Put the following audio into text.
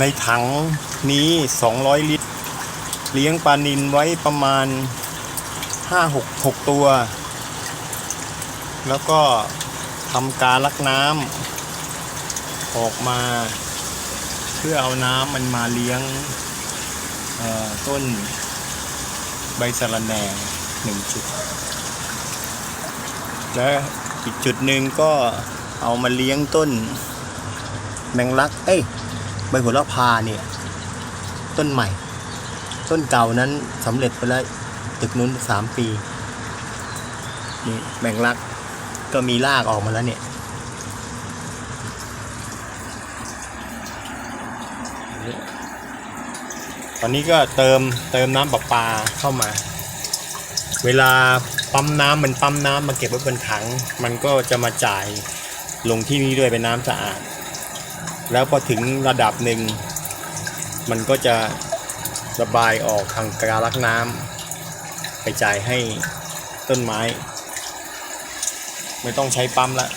ในถังนี้ 200 ลิตร เลี้ยงปลานินไว้ประมาณ 5 6 6 ตัว แล้วก็ทำการลักน้ำออกมา เพื่อเอาน้ำมันมาเลี้ยงต้นใบสะระแหน่หนึ่งจุด และอีกจุดหนึ่งก็เอามาเลี้ยงต้นแมงลัก เอ้ย ใบโหัวละพาเนี่ยต้นใหม่ ต้นเก่านั้นสำเร็จไปแล้วตึกนู้นสามปีนี่แมงลักก็มีรากออกมาแล้วเนี่ยตอนนี้ก็เติมเติมน้ำประปาเข้ามา เวลาปั๊มน้ำมันปั๊มน้ำมาเก็บไว้บนถัง มันก็จะมาจ่ายลงที่นี่ด้วยเป็นน้ำสะอาด แล้วพอถึงระดับหนึ่ง มันก็จะระบายออกทางการลักน้ำไปจ่ายให้ต้นไม้ ไม่ต้องใช้ปั๊มละ